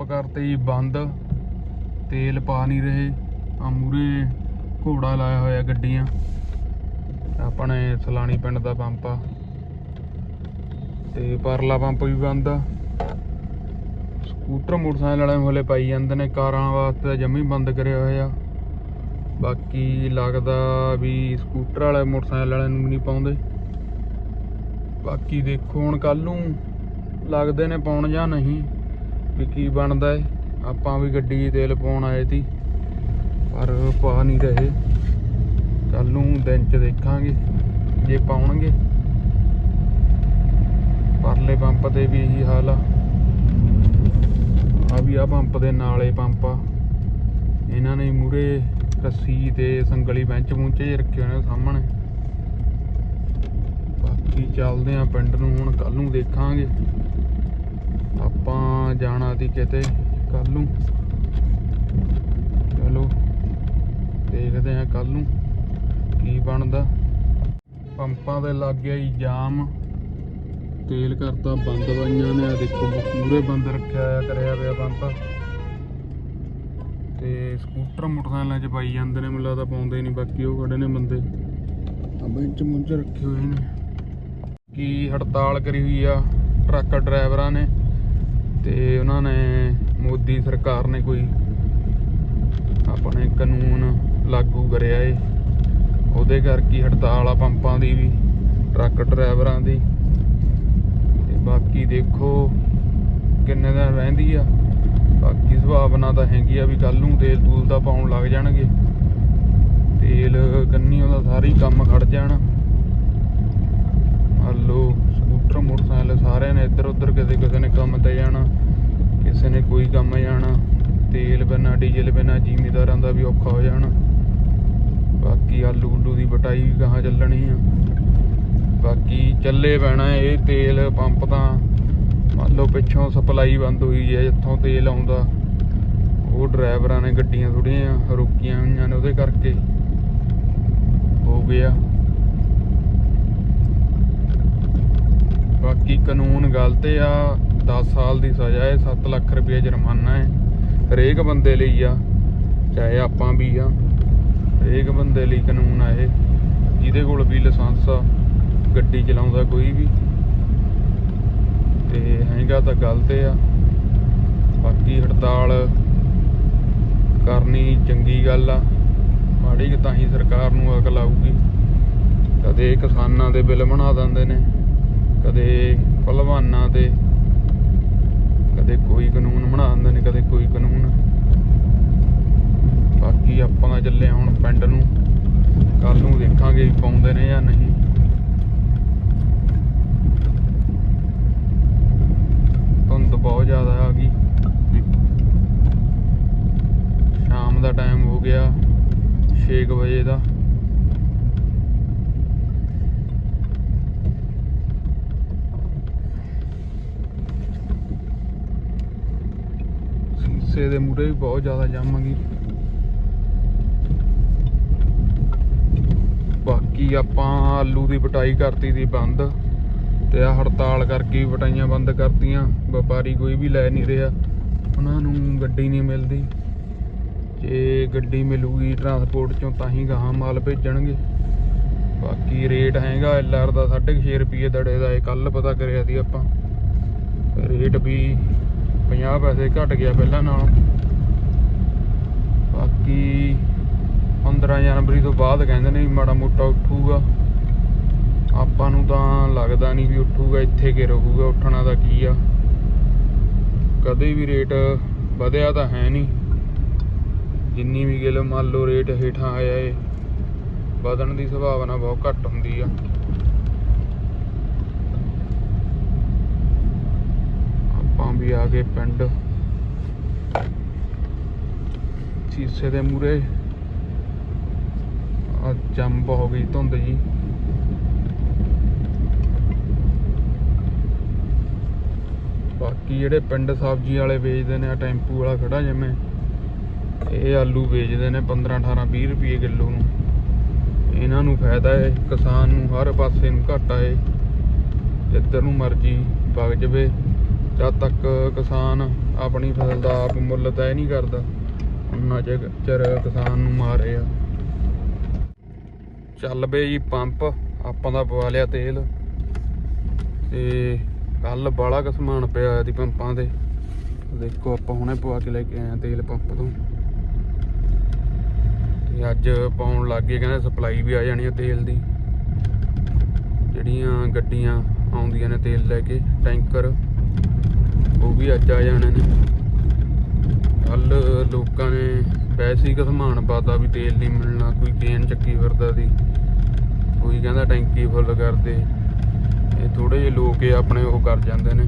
Pump ਕਰਤੇ ਜੀ ਬੰਦ। ਤੇਲ ਪਾ ਨਹੀਂ ਰਹੇ। ਆ ਮੂਰੇ ਘੋੜਾ ਲਾਇਆ ਹੋਇਆ ਗੱਡੀਆਂ। ਆਪਣੇ ਸਲਾਣੀ ਪਿੰਡ ਦਾ ਪੰਪ ਆ। ਤੇ ਪਰਲਾ ਪੰਪ ਵੀ ਬੰਦ ਆ। ਸਕੂਟਰ ਮੋਟਰਸਾਈਕਲ ਵਾਲੇ ਹਲੇ ਪਾਈ ਜਾਂਦੇ ਨੇ। ਕਾਰਾਂ ਵਾਸਤੇ ਤਾਂ ਜੰਮੀ ਬੰਦ ਕਰਿਆ ਹੋਇਆ ਬਾਕੀ ਲੱਗਦਾ ਵੀ ਸਕੂਟਰ ਵਾਲੇ ਮੋਟਰਸਾਈਕਲ ਵਾਲਿਆਂ ਨੂੰ ਨਹੀਂ ਪਾਉਂਦੇ। ਬਾਕੀ ਦੇਖੋ ਹੁਣ ਕੱਲ ਨੂੰ ਲੱਗਦੇ ਨੇ ਪਾਉਣ ਜਾਂ ਨਹੀਂ। ਵੀ ਕੀ ਬਣਦਾ ਏ? ਆਪਾਂ ਵੀ ਗੱਡੀ 'ਚ ਤੇਲ ਪਾਉਣ ਆਏ ਸੀ, ਪਰ ਪਾ ਨਹੀਂ ਰਹੇ। ਕੱਲ ਨੂੰ ਦਿਨ 'ਚ ਦੇਖਾਂਗੇ, ਜੇ ਪਾਉਣਗੇ। ਪਰਲੇ ਪੰਪ ਤੇ ਵੀ ਇਹੀ ਹਾਲ ਆ। ਆ ਵੀ ਆ ਪੰਪ ਦੇ ਨਾਲੇ ਪੰਪ ਆ। ਇਹਨਾਂ ਨੇ ਮੂਰੇ ਰੱਸੀ ਤੇ ਸੰਗਲੀ ਬੈਂਚ ਬੁੰਚ ਰੱਖੇ ਹੋਏ ਨੇ ਸਾਹਮਣੇ। ਬਾਕੀ ਚੱਲਦੇ ਆ ਪਿੰਡ ਨੂੰ, ਹੁਣ ਕੱਲ ਨੂੰ ਦੇਖਾਂਗੇ। ਆਪਾਂ ਜਾਣਾ ਸੀ ਕਿਤੇ ਕੱਲ ਨੂੰ। ਚਲੋ, ਦੇਖਦੇ ਆ ਕੱਲ ਨੂੰ ਕੀ ਬਣਦਾ। ਪੰਪਾਂ ਦੇ ਲੱਗ ਗਿਆ ਜੀ ਜਾਮ। ਤੇਲ ਕਰਤਾ ਬੰਦ ਵਾਈਆਂ ਨੇ ਆ ਦੇਖੋ, ਪੂਰੇ ਬੰਦ ਰੱਖਿਆ ਆ ਕਰਿਆ ਪਿਆ ਪੰਪ। ਤੇ ਸਕੂਟਰ ਮੋਟਰਸਾਈਕਲਾਂ 'ਚ ਪਾਈ ਜਾਂਦੇ ਨੇ, ਮੈਨੂੰ ਲੱਗਦਾ ਪਾਉਂਦੇ ਨਹੀਂ, ਬਾਕੀ ਉਹ ਖੜੇ ਨੇ ਬੰਦੇ। ਆ ਬੈਂਚ ਮੁੰਚ ਰੱਖੇ ਹੋਏ ਨੇ। ਕੀ ਹੜਤਾਲ ਕਰੀ ਹੋਈ ਆ, ਟਰੱਕ ਡਰਾਈਵਰਾਂ ਨੇ। ਤੇ ਉਹਨਾਂ ਨੇ, ਮੋਦੀ ਸਰਕਾਰ ਨੇ ਕੋਈ ਆਪਣੇ ਕਾਨੂੰਨ ਲਾਗੂ ਕਰਿਆ ਏ। ਉਹਦੇ ਕਰਕੇ ਹੜਤਾਲ ਆ ਪੰਪਾਂ ਦੀ ਵੀ, ਟਰੱਕ ਡਰਾਈਵਰਾਂ ਦੀ। ਤੇ ਬਾਕੀ ਦੇਖੋ ਕਿੰਨੇ ਦਿਨ ਰਹਿੰਦੀ ਆ। ਬਾਕੀ ਸੁਭਾਵਨਾ ਤਾਂ ਹੈਗੀ ਆ ਵੀ ਕੱਲ ਨੂੰ ਤੇਲ ਤੂਲ ਦਾ ਪਾਉਣ ਲੱਗ ਜਾਣਗੇ। ਤੇਲ ਕੰਨੀ ਉਹਦਾ ਸਾਰੀ ਕੰਮ ਖੜ ਜਾਣ ਹਲੋ ਸਕੂਟਰ ਮੋਟਰਸਾਈਕਲ ਸਾਰਿਆਂ ਨੇ ਇੱਧਰ ਉੱਧਰ ਕਿਤੇ ਕਿਸੇ ਨੇ ਕੰਮ ਤੇ ਜਾਣਾ, ਕਿਸੇ ਨੇ ਕੋਈ ਕੰਮ ਜਾਣਾ, ਤੇਲ ਬਿਨਾ ਡੀਜ਼ਲ ਬਿਨਾ ਜ਼ਿਮੀਦਾਰਾਂ ਦਾ ਵੀ ਔਖਾ ਹੋ ਜਾਣਾ। ਬਾਕੀ ਆਲੂ ਉਲੂ ਦੀ ਬਟਾਈ ਵੀ ਕਹਾਂ ਚੱਲਣੀ ਆ। ਬਾਕੀ ਚੱਲੇ ਪੈਣਾ ਇਹ ਤੇਲ ਪੰਪ ਤਾਂ। ਮੰਨ ਲਓ ਪਿੱਛੋਂ ਸਪਲਾਈ ਬੰਦ ਹੋਈ ਹੈ ਜਿੱਥੋਂ ਤੇਲ ਆਉਂਦਾ, ਉਹ ਡਰਾਈਵਰਾਂ ਨੇ ਗੱਡੀਆਂ ਥੋੜੀਆਂ ਰੋਕੀਆਂ ਹੋਈਆਂ ਨੇ ਉਹਦੇ ਕਰਕੇ। ਹੋ ਗਿਆ। ਬਾਕੀ ਕਾਨੂੰਨ ਗਲਤ ਆ 10 ਸਾਲ ਦੀ ਸਜ਼ਾ ਹੈ 7 ਲੱਖ ਰੁਪਏ ਜੁਰਮਾਨਾ ਹੈ। ਹਰੇਕ ਬੰਦੇ ਲਈ ਆ, ਚਾਹੇ ਆਪਾਂ ਵੀ ਆ, ਹਰੇਕ ਬੰਦੇ ਲਈ ਕਾਨੂੰਨ ਆ ਇਹ। ਜਿਹਦੇ ਕੋਲ ਵੀ ਲਾਇਸੈਂਸ ਆ, ਗੱਡੀ ਚਲਾਉਂਦਾ ਕੋਈ ਵੀ। ਤੇ ਹੈਗਾ ਤਾਂ ਗਲਤ ਆ। ਬਾਕੀ ਹੜਤਾਲ ਕਰਨੀ ਚੰਗੀ ਗੱਲ ਆ। ਮਾੜੀ ਕਿ ਤਾਂ ਹੀ ਸਰਕਾਰ ਨੂੰ ਅਕਲ ਆਊਗੀ। ਕਦੇ ਕਿਸਾਨਾਂ ਦੇ ਬਿੱਲ ਬਣਾ ਦਿੰਦੇ ਨੇ। ਕਦੇ ਭਲਵਾਨਾਂ 'ਤੇ, ਕਦੇ ਕੋਈ ਕਾਨੂੰਨ ਬਣਾ ਦਿੰਦੇ ਨੇ, ਕਦੇ ਕੋਈ ਕਾਨੂੰਨ। ਬਾਕੀ ਆਪਾਂ ਚੱਲੇ ਹੁਣ ਪਿੰਡ ਨੂੰ। ਕੱਲ ਨੂੰ ਦੇਖਾਂਗੇ ਵੀ ਪਾਉਂਦੇ ਨੇ ਜਾਂ ਨਹੀਂ। ਧੁੰਦ ਬਹੁਤ ਜ਼ਿਆਦਾ ਆ ਗਈ। ਸ਼ਾਮ ਦਾ ਟਾਈਮ ਹੋ ਗਿਆ 6 ਵਜੇ ਦਾ। ਸੀਸੇ ਦੇ ਮੂਰੇ ਵੀ ਬਹੁਤ ਜ਼ਿਆਦਾ ਜੰਮ ਗਈ। ਬਾਕੀ ਆਪਾਂ ਆਲੂ ਦੀ ਵਟਾਈ ਕਰਤੀ ਦੀ ਬੰਦ ਤੇ ਆ ਹੜਤਾਲ ਕਰਕੇ ਵੀ ਵਟਾਈਆਂ ਬੰਦ ਕਰਤੀਆਂ, ਵਪਾਰੀ ਕੋਈ ਵੀ ਲੈ ਨਹੀਂ ਰਿਹਾ, ਉਹਨਾਂ ਨੂੰ ਗੱਡੀ ਨਹੀਂ ਮਿਲਦੀ। ਜੇ ਗੱਡੀ ਮਿਲੂਗੀ ਟਰਾਂਸਪੋਰਟ ਚੋਂ ਤਾਂ ਹੀ ਗਾਹਾਂ ਮਾਲ ਭੇਜਣਗੇ। ਬਾਕੀ ਰੇਟ ਹੈਗਾ ਐਲਆਰ ਦਾ 6.5 ਰੁਪਏ ਦੜੇ ਦਾ, ਇਹ ਕੱਲ ਪਤਾ ਕਰਿਆ ਸੀ ਆਪਾਂ। ਰੇਟ ਵੀ 50 ਪੈਸੇ ਘਟ ਗਿਆ ਪਹਿਲਾਂ ਨਾਲੋਂ। ਬਾਕੀ 15 ਜਨਵਰੀ ਤੋਂ ਬਾਅਦ ਕਹਿੰਦੇ ਨੇ ਵੀ ਮਾੜਾ ਮੋਟਾ ਉੱਠੂਗਾ। ਆਪਾਂ ਨੂੰ ਤਾਂ ਲੱਗਦਾ ਨਹੀਂ ਵੀ ਉੱਠੂਗਾ, ਇੱਥੇ ਕਿ ਰਹੂਗਾ, ਉੱਠਣਾ ਤਾਂ ਕੀ ਆ। ਕਦੇ ਵੀ ਰੇਟ ਵਧਿਆ ਤਾਂ ਹੈ ਨਹੀਂ। ਜਿੰਨੀ ਵੀ ਗਿਲ ਮੰਨ ਲਓ ਰੇਟ ਹੇਠਾਂ ਆਇਆ ਏ, ਵਧਣ ਦੀ ਸੰਭਾਵਨਾ ਬਹੁਤ ਘੱਟ ਹੁੰਦੀ ਆ ਆਪਾਂ ਵੀ ਆ ਗਏ ਪਿੰਡ। ਸੀਸੇ ਦੇ ਮੂਰੇ ਆ ਜੰਬ ਹੋ ਗਈ ਧੁੰਦ ਜੀ। ਬਾਕੀ ਜਿਹੜੇ ਪਿੰਡ ਸਬਜ਼ੀ ਵਾਲੇ ਵੇਚਦੇ ਨੇ, ਆ ਟੈਂਪੂ ਵਾਲਾ ਖੜਾ ਜਿਵੇਂ, ਇਹ ਆਲੂ ਵੇਚਦੇ ਨੇ 15 18 20 ਰੁਪਏ ਕਿਲੋ ਨੂੰ। ਇਹਨਾਂ ਨੂੰ ਫਾਇਦਾ ਹੈ ਕਿਸਾਨ ਨੂੰ ਹਰ ਪਾਸੇ ਨੂੰ ਘਾਟਾ ਹੈ ਜਿੱਧਰ ਨੂੰ ਮਰਜ਼ੀ ਵਗ ਜਵੇ। ਜਦ ਤੱਕ ਕਿਸਾਨ ਆਪਣੀ ਫਸਲ ਦਾ ਆਪ ਮੁੱਲ ਤੈਅ ਨਹੀਂ ਕਰਦਾ, ਉਹਨਾਂ ਚਿਰ ਕਿਸਾਨ ਨੂੰ ਮਾਰੇ ਆ ਚੱਲ ਬਈ ਜੀ, ਪੰਪ, ਆਪਾਂ ਦਾ ਪਵਾ ਲਿਆ ਤੇਲ। ਤੇ ਕੱਲ ਬਾਲਾ ਕੁ ਸਮਾਨ ਪਿਆ ਹੋਇਆ ਸੀ ਪੰਪਾਂ ਤੇ। ਦੇਖੋ ਆਪਾਂ ਹੁਣੇ ਪਵਾ ਕੇ ਲੈ ਕੇ ਆਏ ਆ ਤੇਲ ਪੰਪ ਤੋਂ। ਤੇ ਅੱਜ ਪਾਉਣ ਲੱਗ ਗਏ, ਕਹਿੰਦੇ ਸਪਲਾਈ ਵੀ ਆ ਜਾਣੀ ਹੈ ਤੇਲ ਦੀ। ਜਿਹੜੀਆਂ ਗੱਡੀਆਂ ਆਉਂਦੀਆਂ ਨੇ ਤੇਲ ਲੈ ਕੇ, ਟੈਂਕਰ। ਉਹ ਵੀ ਅੱਜ ਆ ਜਾਣੇ ਨੇ। ਕੱਲ ਲੋਕਾਂ ਨੇ ਪੈਸੇ ਕ ਸਮਾਨ ਪਾਤਾ ਵੀ ਤੇਲ ਨਹੀਂ ਮਿਲਣਾ, ਕੋਈ ਕੇਨ ਚੱਕੀ ਫਿਰਦਾ ਸੀ। ਕੋਈ ਕਹਿੰਦਾ ਟੈਂਕੀ ਫੁੱਲ ਕਰਦੇ। ਇਹ ਥੋੜੇ ਜਿਹੇ ਲੋਕ ਇਹ ਆਪਣੇ ਉਹ ਕਰ ਜਾਂਦੇ ਨੇ।